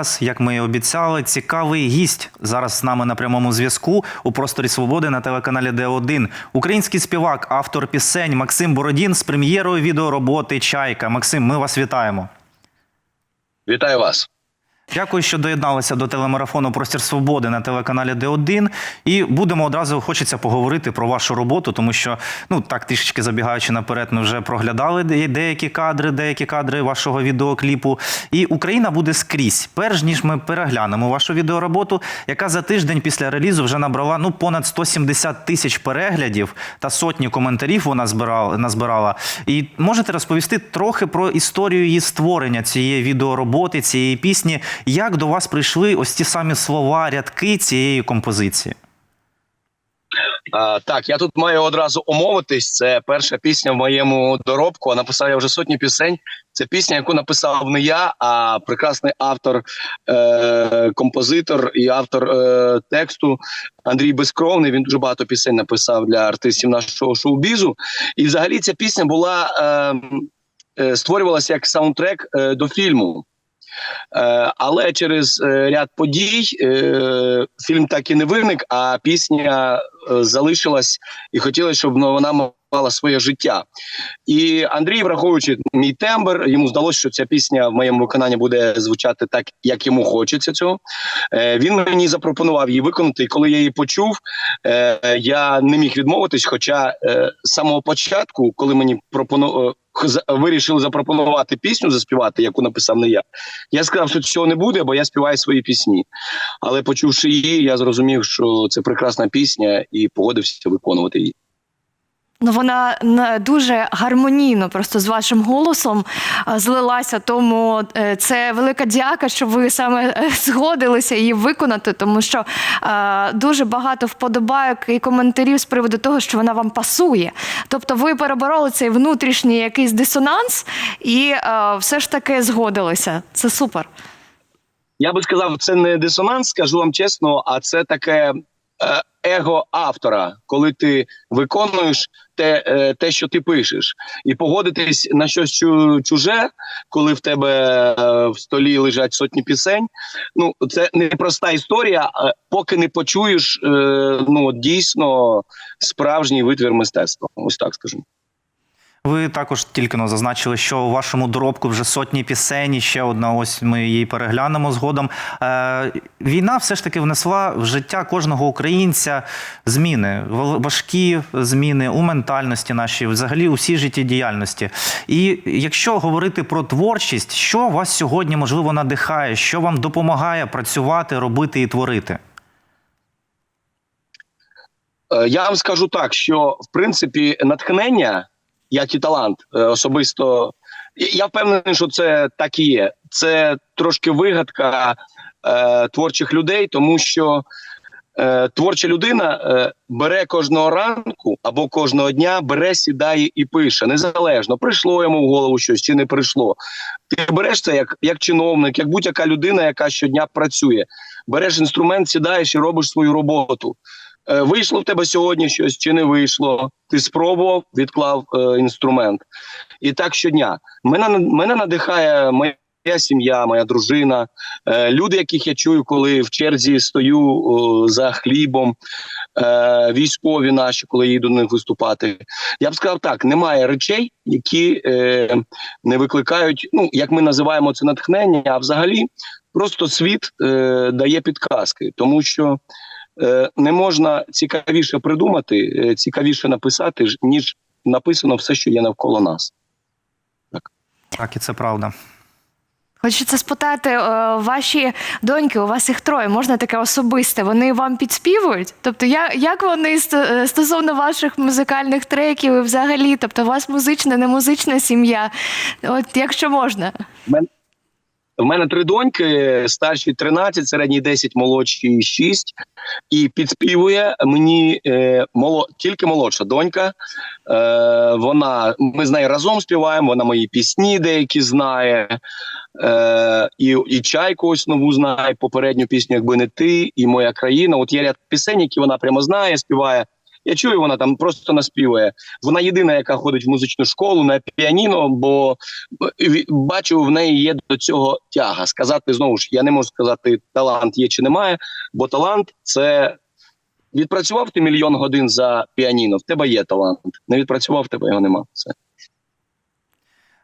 Зараз, як ми і обіцяли, цікавий гість зараз з нами на прямому зв'язку у просторі свободи на телеканалі Д1. Український співак, автор пісень Максим Бородін з прем'єрою відеороботи Чайка. Максим, ми вас вітаємо. Вітаю вас. Дякую, що доєдналися до телемарафону Простір Свободи на телеканалі Д1. І будемо одразу хочеться поговорити про вашу роботу, тому що ну так трішечки забігаючи наперед, ми вже проглядали деякі кадри, деякі кадри вашого відеокліпу. І Україна буде скрізь. Перш ніж ми переглянемо вашу відеороботу, яка за тиждень після релізу вже набрала ну понад 170 тисяч переглядів та сотні коментарів. Вона збирала назбирала. І можете розповісти трохи про історію її створення цієї відеороботи, цієї пісні. Як до вас прийшли ось ті самі слова, рядки цієї композиції? А, так, я тут маю одразу умовитись. Це перша пісня в моєму доробку. А написав я вже сотні пісень. Це пісня, яку написав не я, а прекрасний автор, е- композитор і автор е- тексту Андрій Безкровний. Він дуже багато пісень написав для артистів нашого шоу-бізу. І взагалі ця пісня була е- е- створювалася як саундтрек е- до фільму. Е, але через е, ряд подій е, фільм так і не виник, а пісня залишилась і хотілося, щоб вона мала своє життя. І Андрій, враховуючи мій тембр, йому здалося, що ця пісня в моєму виконанні буде звучати так, як йому хочеться цього. Е, він мені запропонував її виконати. І коли я її почув, е, я не міг відмовитись. Хоча е, з самого початку, коли мені пропону... е, вирішили запропонувати пісню заспівати, яку написав не я, я сказав, що цього не буде, бо я співаю свої пісні. Але почувши її, я зрозумів, що це прекрасна пісня, і погодився виконувати її. Ну, вона дуже гармонійно просто з вашим голосом злилася. Тому е, це велика дяка, що ви саме е, згодилися її виконати, тому що е, дуже багато вподобайок і коментарів з приводу того, що вона вам пасує. Тобто, ви перебороли цей внутрішній якийсь дисонанс і е, все ж таки згодилися. Це супер. Я би сказав, це не дисонанс, скажу вам чесно, а це таке е, его автора, коли ти виконуєш те, е, те, що ти пишеш, і погодитись на щось чуже, коли в тебе е, в столі лежать сотні пісень. Ну це непроста історія. Поки не почуєш, е, ну дійсно справжній витвір мистецтва. Ось так скажу. Ви також тільки но зазначили, що у вашому доробку вже сотні пісень. і Ще одна, ось ми її переглянемо згодом. Е, війна все ж таки внесла в життя кожного українця зміни, важкі зміни у ментальності нашій, взагалі у всій життєдіяльності. І якщо говорити про творчість, що вас сьогодні можливо надихає, що вам допомагає працювати, робити і творити? Е, Я вам скажу так, що в принципі натхнення, як і талант, е, особисто я впевнений, що це так і є. Це трошки вигадка е, творчих людей, тому що е, творча людина е, бере кожного ранку або кожного дня, бере, сідає і пише. Незалежно прийшло йому в голову щось чи не прийшло. Ти береш це як, як чиновник, як будь-яка людина, яка щодня працює. Береш інструмент, сідаєш і робиш свою роботу. Е, Вийшло в тебе сьогодні щось чи не вийшло. Ти спробував, відклав е, інструмент. І так щодня. Мене мене надихає моя сім'я, моя дружина, е, люди, яких я чую, коли в черзі стою о, за хлібом, е, військові наші, коли їду до них виступати. Я б сказав так: немає речей, які е, не викликають, ну як ми називаємо це натхнення, а взагалі просто світ е, дає підказки, тому що. Е, не можна цікавіше придумати, е, цікавіше написати, ніж написано все, що є навколо нас. Так, і це правда. Хочеться спитати, е, ваші доньки, у вас їх троє, можна таке особисте, вони вам підспівують? Тобто, як вони стосовно ваших музикальних треків і взагалі, тобто, у вас музична, не музична сім'я? От якщо можна. В мене три доньки, старші 13, середній 10, молодші 6. І підспівує мені е, моло, тільки молодша донька. Е, вона, ми з нею разом співаємо, вона мої пісні деякі знає. Е, і, і чайку ось нову знає, попередню пісню, якби не ти, і моя країна. От є ряд пісень, які вона прямо знає, співає. Я чую, вона там просто наспівує. Вона єдина, яка ходить в музичну школу на піаніно, бо бачу, в неї є до цього тяга. Сказати знову ж, я не можу сказати, талант є чи немає, бо талант це відпрацював ти мільйон годин за піаніно. В тебе є талант. Не відпрацював, в тебе його нема. Все.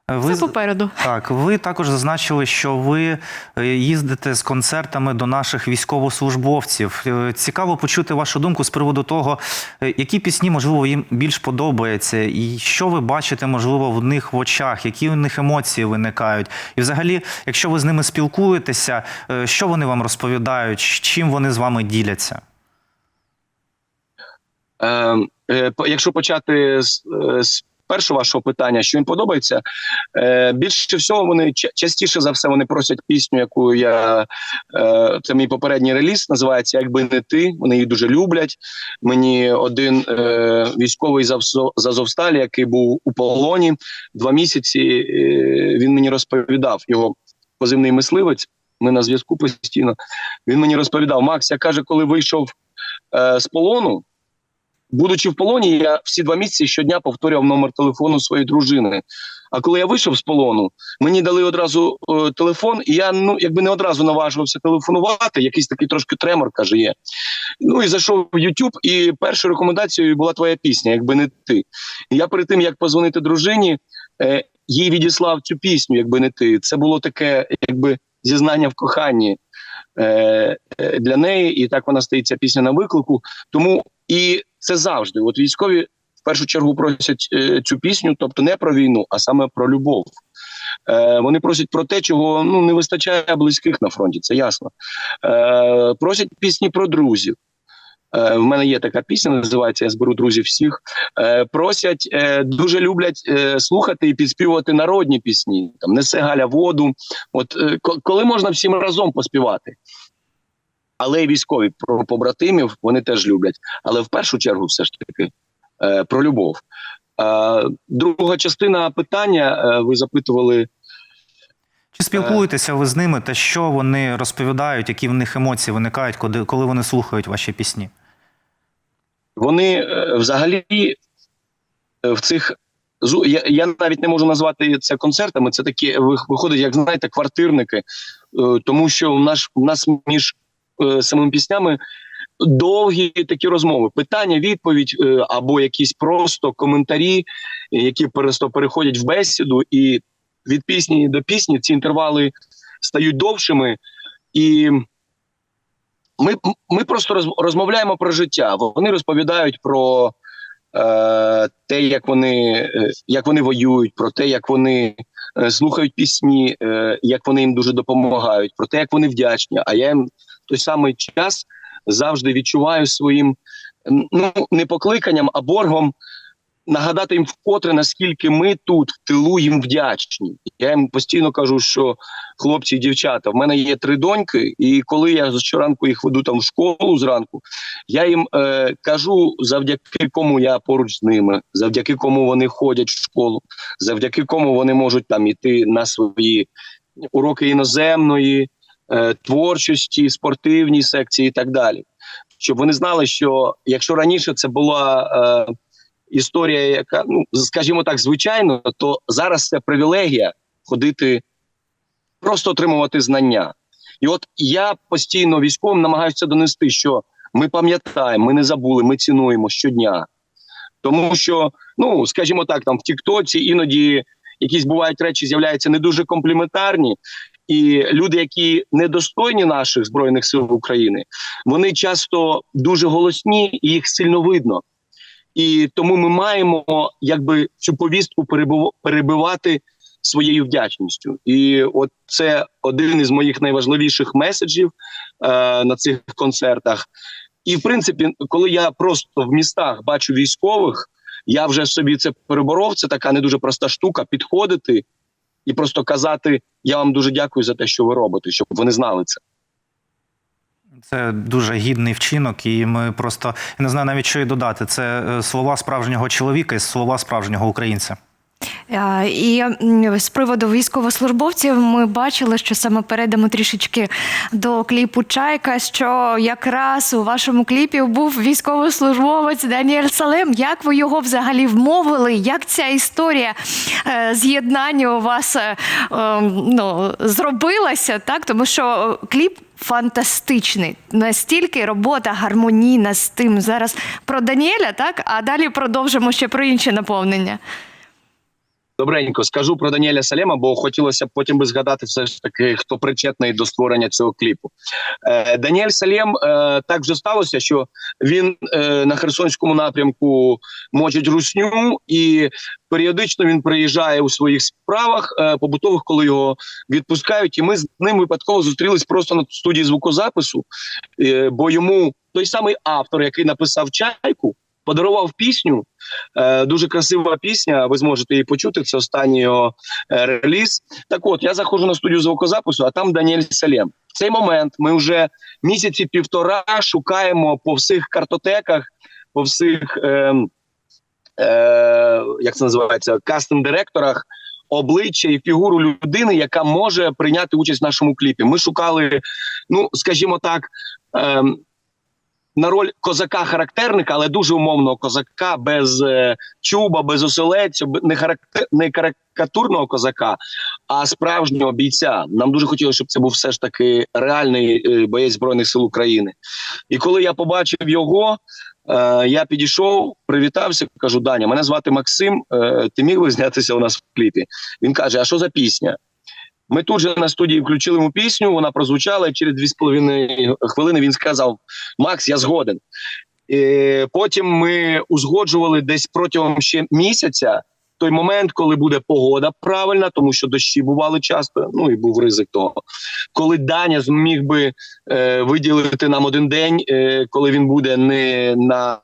Ви, Це попереду. так, ви також зазначили, що ви е, їздите з концертами до наших військовослужбовців. Е, Цікаво почути вашу думку з приводу того, е, які пісні, можливо, їм більш подобаються, і що ви бачите, можливо, в них в очах, які у них емоції виникають. І взагалі, якщо ви з ними спілкуєтеся, е, що вони вам розповідають, чим вони з вами діляться? Е, е, якщо почати з, е, з першого вашого питання, що їм подобається, е, більше всього вони частіше за все вони просять пісню, яку я е, це мій попередній реліз, називається Якби не ти. Вони її дуже люблять. Мені один е, військовий з Азовсталі, який був у полоні два місяці. Е, він мені розповідав його позивний мисливець. Ми на зв'язку постійно. Він мені розповідав: Макс, я каже, коли вийшов е, з полону. Будучи в полоні, я всі два місяці щодня повторював номер телефону своєї дружини. А коли я вийшов з полону, мені дали одразу е, телефон, і я ну якби не одразу наважувався телефонувати. Якийсь такий трошки тремор каже є. Ну і зайшов в YouTube, і першою рекомендацією була твоя пісня, якби не ти. І я перед тим як позвонити дружині, е, їй відіслав цю пісню, якби не ти. Це було таке, якби зізнання в коханні е, е, для неї, і так вона стоїть ця пісня на виклику. Тому і це завжди. От військові в першу чергу просять е, цю пісню, тобто не про війну, а саме про любов. Е, вони просять про те, чого ну не вистачає близьких на фронті, це ясно. Е, просять пісні про друзів. Е, в мене є така пісня, називається Я зберу друзів всіх. Е, просять, е, дуже люблять е, слухати і підспівувати народні пісні. Там несе Галя воду. От коли можна всім разом поспівати. Але й військові про побратимів вони теж люблять. Але в першу чергу, все ж таки, е, про любов. Е, друга частина питання е, ви запитували. Чи спілкуєтеся ви з ними та що вони розповідають, які в них емоції виникають, коли, коли вони слухають ваші пісні? Вони е, взагалі е, в цих я, я навіть не можу назвати це концертами. Це такі ви- виходить, як знаєте, квартирники, Е, тому що у нас у нас між самими піснями довгі такі розмови, питання, відповідь е, або якісь просто коментарі, які просто переходять в бесіду, і від пісні до пісні ці інтервали стають довшими і. Ми, ми просто розмовляємо про життя. Вони розповідають про е, те, як вони, е, як вони воюють, про те, як вони е, слухають пісні, е, як вони їм дуже допомагають, про те, як вони вдячні. А я їм той самий час завжди відчуваю своїм ну не покликанням, а боргом нагадати їм вкотре, наскільки ми тут в тилу їм вдячні. Я їм постійно кажу, що хлопці і дівчата, в мене є три доньки, і коли я щоранку їх веду там в школу зранку, я їм е, кажу, завдяки кому я поруч з ними, завдяки кому вони ходять в школу, завдяки кому вони можуть там іти на свої уроки іноземної, творчості, спортивні секції і так далі. Щоб вони знали, що якщо раніше це була е, історія, яка, ну скажімо так, звичайно, то зараз це привілегія ходити, просто отримувати знання. І от я постійно військовим намагаюся донести, що ми пам'ятаємо, ми не забули, ми цінуємо щодня. Тому що, ну скажімо так, там в Тіктоці іноді якісь бувають речі, з'являються не дуже компліментарні, і люди, які недостойні наших збройних сил України, вони часто дуже голосні і їх сильно видно. І тому ми маємо якби цю повістку перебивати своєю вдячністю. І от це один із моїх найважливіших меседжів е, на цих концертах. І в принципі, коли я просто в містах бачу військових, я вже собі це переборов. Це така не дуже проста штука підходити і просто казати: Я вам дуже дякую за те, що ви робите, щоб вони знали це. Це дуже гідний вчинок, і ми просто я не знаю навіть що й додати. Це е, слова справжнього чоловіка і слова справжнього українця. Е, І з приводу військовослужбовців ми бачили, що саме перейдемо трішечки до кліпу Чайка, що якраз у вашому кліпі був військовослужбовець Даніель Салем. Як ви його взагалі вмовили? Як ця історія е, з'єднання у вас е, е, ну, зробилася? Так, тому що кліп. Фантастичний, настільки робота гармонійна з тим зараз про Даніеля, так а далі продовжимо ще про інші наповнення. Добренько скажу про Даніеля Салема, бо хотілося б потім би згадати все ж таки, хто причетний до створення цього кліпу. Е, Даніель Салем е, так вже сталося, що він е, на Херсонському напрямку мочить русню, і періодично він приїжджає у своїх справах е, побутових, коли його відпускають. І ми з ним випадково зустрілись просто на студії звукозапису, е, бо йому той самий автор, який написав чайку, подарував пісню. Е, дуже красива пісня. Ви зможете її почути. Це останній його е, реліз. Так, от я заходжу на студію звукозапису, а там Даніель Салем. В цей момент ми вже місяці півтора шукаємо по всіх картотеках, по всіх е, е, як це називається, кастинг-директорах. Обличчя і фігуру людини, яка може прийняти участь в нашому кліпі. Ми шукали, ну скажімо так, ем, на роль козака-характерника, але дуже умовного козака без е, чуба, без оселецю, не, характер, не карикатурного козака, а справжнього бійця. Нам дуже хотілося, щоб це був все ж таки реальний е, боєць збройних сил України. І коли я побачив його, е, я підійшов, привітався, кажу: Даня, мене звати Максим. Е, ти міг би знятися у нас в кліпі? Він каже: А що за пісня? Ми тут же на студії включили йому пісню, вона прозвучала, і через дві з половиною хвилини він сказав: Макс, я згоден. І потім ми узгоджували десь протягом ще місяця той момент, коли буде погода правильна, тому що дощі бували часто. Ну і був ризик того. Коли Даня зміг би е, виділити нам один день, е, коли він буде не на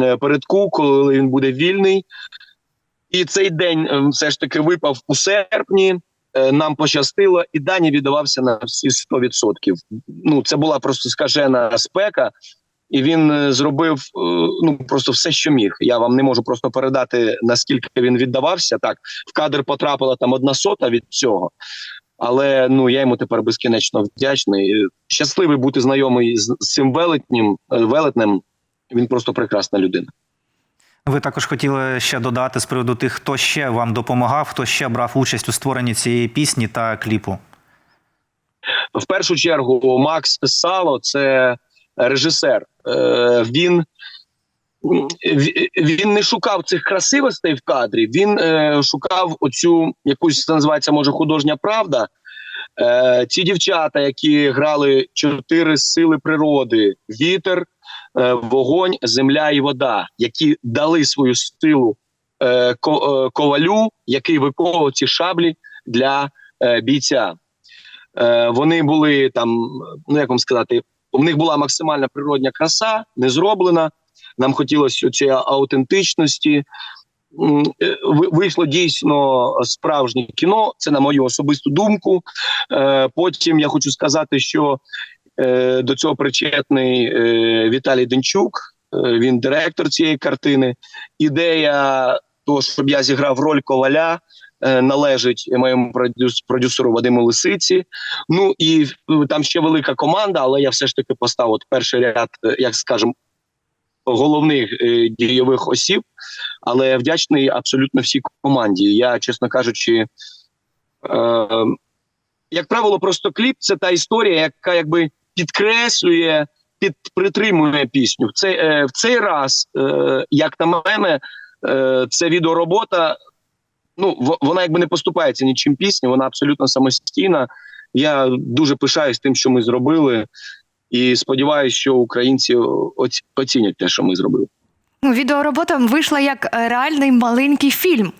е, передку, коли він буде вільний. І цей день е, все ж таки випав у серпні. Е, Нам пощастило, і Дані віддавався на всі 100%. Ну це була просто скажена спека, і він е, зробив е, ну просто все, що міг. Я вам не можу просто передати наскільки він віддавався. Так в кадр потрапила там одна сота від цього. Але ну я йому тепер безкінечно вдячний. Щасливий бути знайомий з, цим велетнім велетнем. Він просто прекрасна людина. Ви також хотіли ще додати з приводу тих, хто ще вам допомагав, хто ще брав участь у створенні цієї пісні та кліпу. в першу чергу Макс Сало це режисер. Е, він, він не шукав цих красивостей в кадрі, він е, шукав оцю якусь це називається може художня правда. Е, ці дівчата, які грали чотири сили природи: вітер, вогонь, земля і вода, які дали свою силу е, е, ковалю, який виковував ці шаблі для е, бійця. Е, вони були там, ну як вам сказати, у них була максимальна природня краса, не зроблена. Нам хотілося цієї аутентичності. Е, Вийшло дійсно справжнє кіно. Це на мою особисту думку. Е, Потім я хочу сказати, що е, до цього причетний е, Віталій Денчук. Е, Він директор цієї картини. Ідея того, щоб я зіграв роль коваля, е, належить моєму продюсеру Вадиму Лисиці. Ну і е, там ще велика команда, але я все ж таки поставив от перший ряд, е, як скажемо, головних е, дійових осіб, але вдячний абсолютно всій команді. Я, чесно кажучи, е, як правило, просто кліп це та історія, яка якби підкреслює, під притримує пісню. В цей, е, в цей раз, е, як на мене, е, це відеоробота. Ну, вона якби не поступається нічим пісні, вона абсолютно самостійна. Я дуже пишаюсь тим, що ми зробили, і сподіваюся, що українці оці- оцінять те, що ми зробили. Ну, відеоробота вийшла як е, реальний маленький фільм.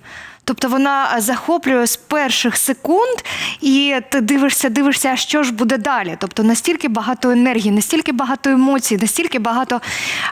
Тобто вона е, захоплює з перших секунд, і ти дивишся, дивишся, що ж буде далі. Тобто настільки багато енергії, настільки багато емоцій, настільки багато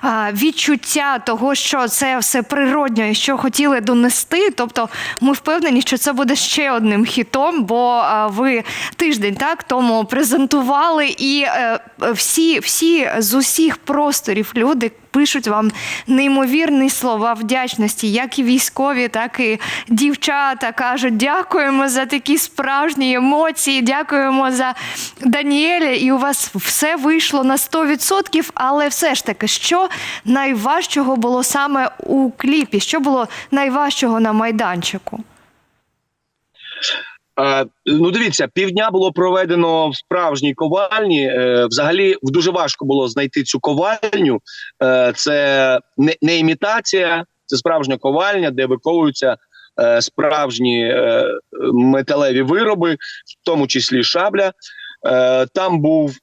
а, відчуття того, що це все природньо і що хотіли донести. Тобто, ми впевнені, що це буде ще одним хітом, бо ви тиждень так тому презентували, і е, всі, всі з усіх просторів люди пишуть вам неймовірні слова вдячності, як і військові, так і дівчата кажуть, дякуємо за такі справжні емоції, дякуємо за Даніеля. І у вас все вийшло на 100%, але все ж таки, що найважчого було саме у кліпі? Що було найважчого на майданчику? Е, ну, дивіться, півдня було проведено в справжній ковальні. Е, взагалі, дуже важко було знайти цю ковальню. Е, це не, імітація, це справжня ковальня, де виковуються справжні металеві вироби, в тому числі шабля. Там був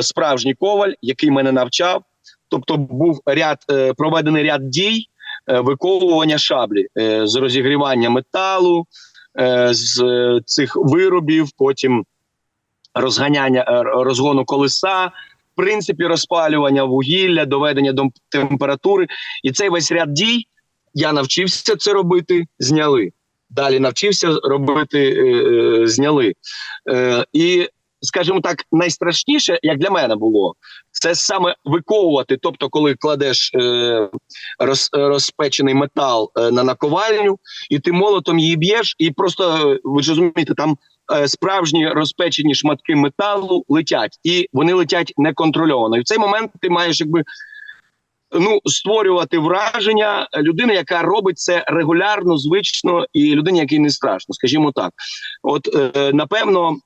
справжній коваль, який мене навчав. Тобто, був ряд проведений ряд дій виковування шаблі з розігрівання металу з е, цих виробів, потім розганяння е, розгону колеса, в принципі, розпалювання вугілля, доведення до температури. І цей весь ряд дій я навчився це робити, зняли. Далі навчився робити, е, е, зняли. Е, і, скажімо так, найстрашніше, як для мене було, це саме виковувати. Тобто, коли кладеш е, роз, розпечений метал е, на наковальню, і ти молотом її б'єш, і просто е, ви ж розумієте, там е, справжні розпечені шматки металу летять, і вони летять неконтрольовано. І в цей момент ти маєш якби. Ну, створювати враження людини, яка робить це регулярно, звично, і людині, якій не страшно, скажімо так. От е, напевно,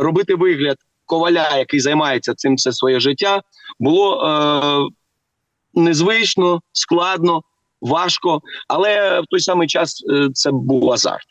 робити вигляд коваля, який займається цим все своє життя, було е, незвично, складно, важко, але в той самий час е, це був азарт.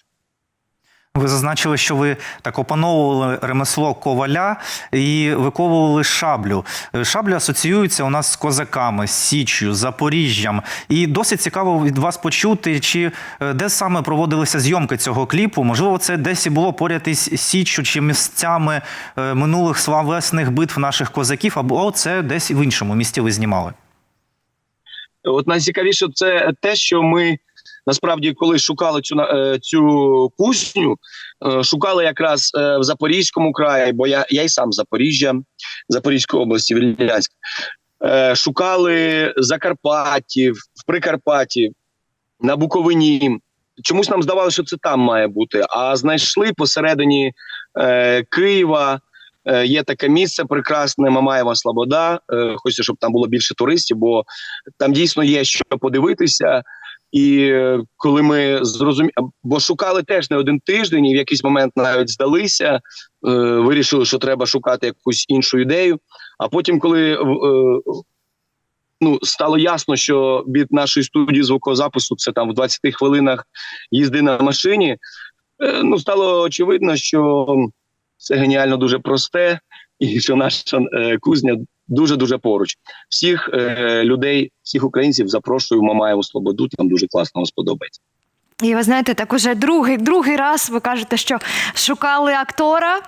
Ви зазначили, що ви так опановували ремесло коваля і виковували шаблю. Е, Шабля асоціюється у нас з козаками, з Січчю, з Запоріжжям. І досить цікаво від вас почути, чи е, де саме проводилися зйомки цього кліпу. Можливо, це десь і було поряд із Січчю чи місцями е, минулих славесних битв наших козаків, або це десь в іншому місті ви знімали. От найцікавіше це те, що ми насправді, коли шукали цю е, цю кузню, е, шукали якраз е, в Запорізькому краї, бо я, я й сам Запоріжжя, Запорізької області, Вільнянськ. Шукали Закарпатті, в Прикарпатті, на Буковині. Чомусь нам здавалося, що це там має бути. А знайшли посередині е, Києва. Е, є таке місце прекрасне, Мамаєва Слобода. Е, хочеться, щоб там було більше туристів, бо там дійсно є що подивитися. І коли ми зрозуміли, бо шукали теж не один тиждень, і в якийсь момент навіть здалися, е, вирішили, що треба шукати якусь іншу ідею. А потім, коли е, ну, стало ясно, що від нашої студії звукозапису це там в 20 хвилинах їзди на машині, е, ну стало очевидно, що це геніально дуже просте, і що наша е, кузня дуже дуже поруч. Всіх е, людей, всіх українців запрошую в Мамаєву Слободу. Там дуже класно сподобається. І ви знаєте, так уже другий, другий раз ви кажете, що шукали актора,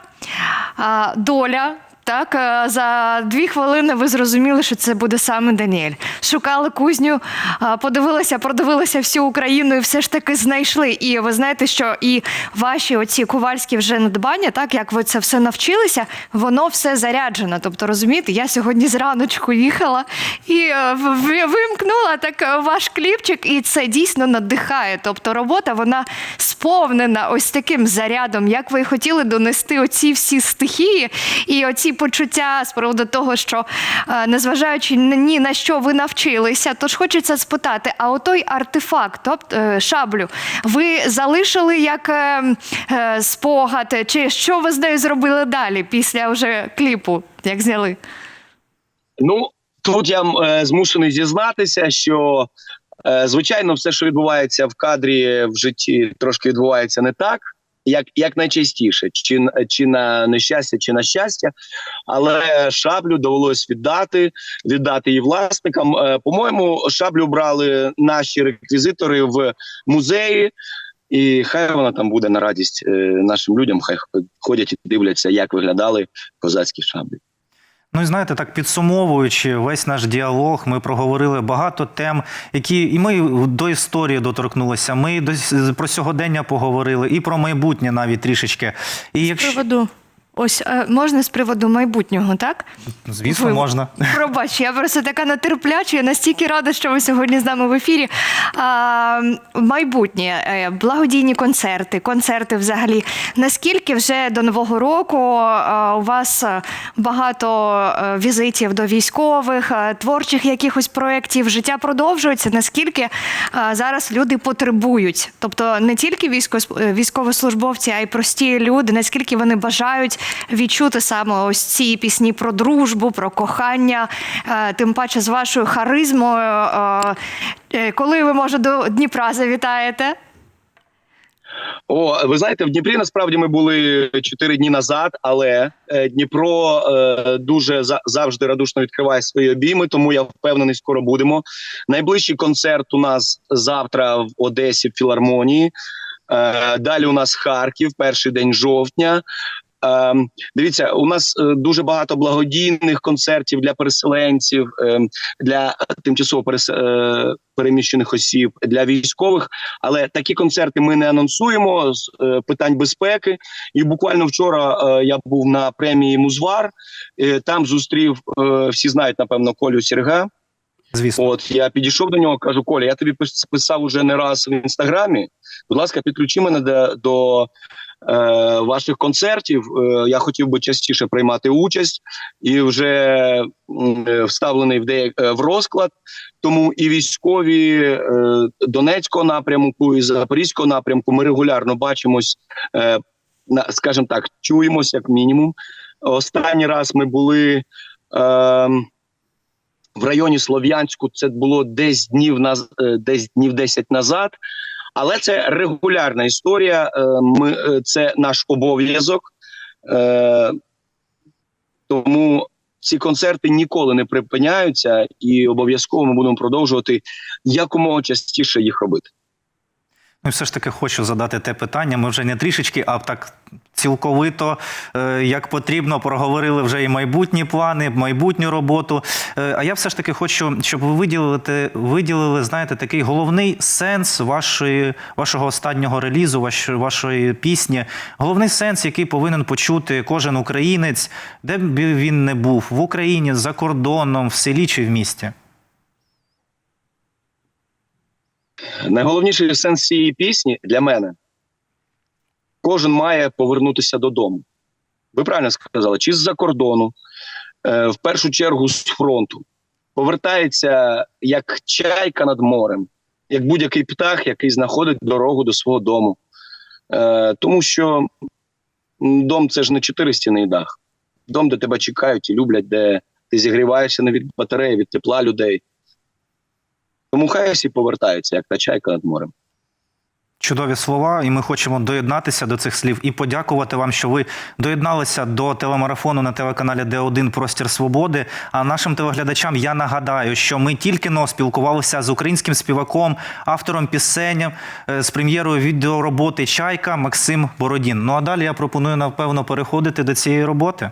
а, доля. Так, е, за дві хвилини ви зрозуміли, що це буде саме Даніель. Шукали кузню, а, подивилися, продивилися всю Україну і все ж таки знайшли. І ви знаєте, що і ваші оці ковальські вже надбання, так як ви це все навчилися, воно все заряджено. Тобто, розумієте, я сьогодні зраночку їхала і е, вимкнула так е, ваш кліпчик, і це дійсно надихає. Тобто, робота вона сповнена ось таким зарядом, як ви хотіли донести оці всі стихії і оці почуття з приводу того, що е, незважаючи ні на що ви навчилися, тож хочеться спитати: а отой артефакт, тобто е, шаблю, ви залишили як е, спогад, чи що ви з нею зробили далі після вже кліпу, як зняли? Ну тут я змушений зізнатися, що звичайно, все, що відбувається в кадрі в житті, трошки відбувається не так. Як, як найчастіше, чи, чи на нещастя, чи на щастя, але шаблю довелось віддати, віддати її власникам. Е, по-моєму, шаблю брали наші реквізитори в музеї, і хай вона там буде на радість е, нашим людям. Хай ходять і дивляться, як виглядали козацькі шаблі. Ну і знаєте, так підсумовуючи весь наш діалог, ми проговорили багато тем, які і ми до історії доторкнулися. Ми до про сьогодення поговорили, і про майбутнє навіть трішечки. І З приводу ось е, можна з приводу майбутнього, так? Звісно, Ви- можна. Пробач, я просто така нетерпляча, я настільки рада, що ви сьогодні з нами в ефірі. А, майбутнє, е, благодійні концерти, концерти взагалі. Наскільки вже до Нового року у вас е, багато е, візитів до військових, е, творчих якихось проєктів, життя продовжується? Наскільки е, зараз люди потребують? Тобто не тільки військо- е, військовослужбовці, а й прості люди, наскільки вони бажають відчути саме ось ці пісні про дружбу, про кохання, е, тим паче з вашою харизмою. е, е, Коли ви може до Дніпра завітаєте? О, ви знаєте, в Дніпрі насправді ми були чотири дні назад, але Дніпро е, дуже за, завжди радушно відкриває свої обійми, тому я впевнений, скоро будемо. Найближчий концерт у нас завтра в Одесі в філармонії. Е, далі у нас Харків, перший день жовтня. Е, дивіться, у нас е, дуже багато благодійних концертів для переселенців, е, для тимчасово е, переміщених осіб, для військових. Але такі концерти ми не анонсуємо з е, питань безпеки. І буквально вчора я був на премії Музвар. Там зустрів всі знають, напевно, Колю Серга. Звісно. От я підійшов до нього, кажу: Коля, я тобі пис- писав уже не раз в інстаграмі. Будь ласка, підключи мене до, до е, ваших концертів. Е, я хотів би частіше приймати участь і вже е, вставлений в деяк е, в розклад. Тому і військові е, Донецького напрямку, і Запорізького напрямку ми регулярно бачимось, е, на, скажімо так, чуємось як мінімум. Останній раз ми були. Е, в районі Слов'янську це було десь днів на е, десь днів 10 назад. Але це регулярна історія. е, Ми е, це наш обов'язок. Тому ці концерти ніколи не припиняються, і обов'язково ми будемо продовжувати якомога частіше їх робити. Ну, все ж таки хочу задати те питання. Ми вже не трішечки, а так цілковито, е, як потрібно, проговорили вже і майбутні плани, майбутню роботу. Е, а я все ж таки хочу, щоб ви виділили, виділили, знаєте, такий головний сенс вашої, вашого останнього релізу, ваш, вашої пісні. Головний сенс, який повинен почути кожен українець, де б він не був, в Україні, за кордоном, в селі чи в місті. Найголовніший сенс цієї пісні для мене кожен має повернутися додому. Ви правильно сказали, чи з-за кордону, е, в першу чергу з фронту. Повертається як чайка над морем, як будь-який птах, який знаходить дорогу до свого дому. Е, тому що дом це ж не чотири стіни і дах. Дом, де тебе чекають і люблять, де ти зігріваєшся не від батареї, від тепла людей. Тому хай всі повертаються, як та чайка над морем. Чудові слова, і ми хочемо доєднатися до цих слів і подякувати вам, що ви доєдналися до телемарафону на телеканалі Д1 Простір Свободи. А нашим телеглядачам я нагадаю, що ми тільки но спілкувалися з українським співаком, автором пісень е, з прем'єрою відеороботи Чайка Максим Бородін. Ну а далі я пропоную напевно переходити до цієї роботи.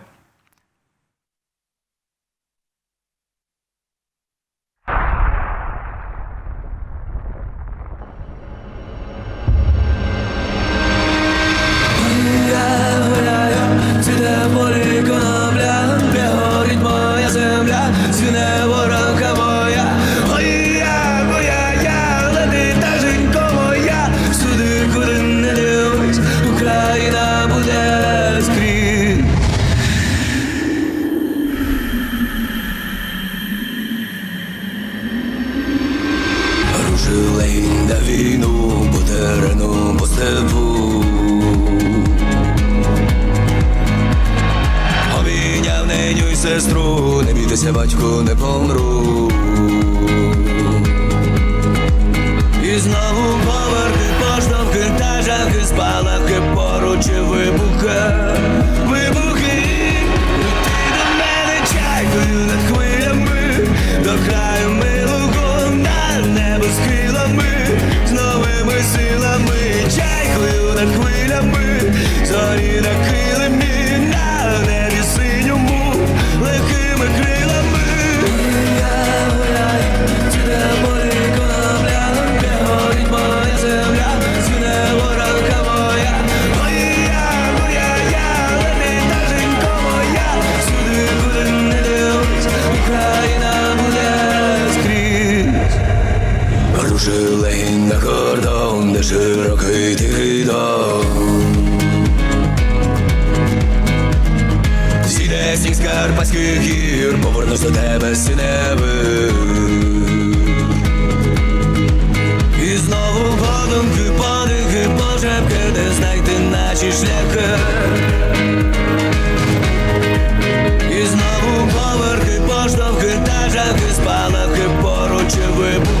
Синіх гір повернусь до тебе синевих І знову подумки, подихи, пожебки, де знайти наші шляхи. І знову поверхи, поштовхи, та жахи, спалахи, поруч і вибухи